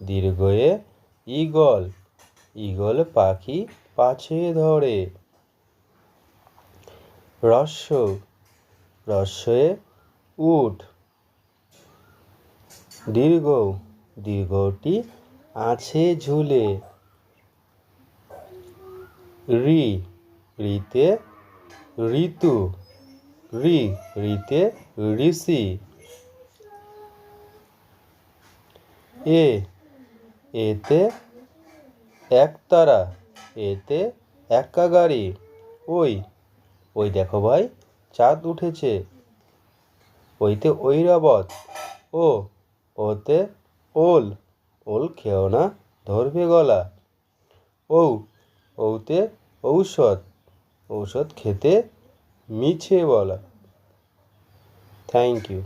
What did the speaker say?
দীর্ঘয়ে eagle eagle পাখি পাছে ধরে। রস্য রস্যয়ে উট দীর্ঘ, দীর্ঘটি আছে ঝুলে। রি, রিতে ঋতু, রি, রিতে ঋষি। এ এতে একতারা এতে একা গাড়ি ওই ওই দেখো ভাই, চাঁদ উঠেছে। ওইতে ঐরাবত। ও, ওতে ওল। ওল খেও না, ধরবে গলা। ঔ ঔতে ঔষধ। ঔষধ খেতে মিছে বলা। Thank you.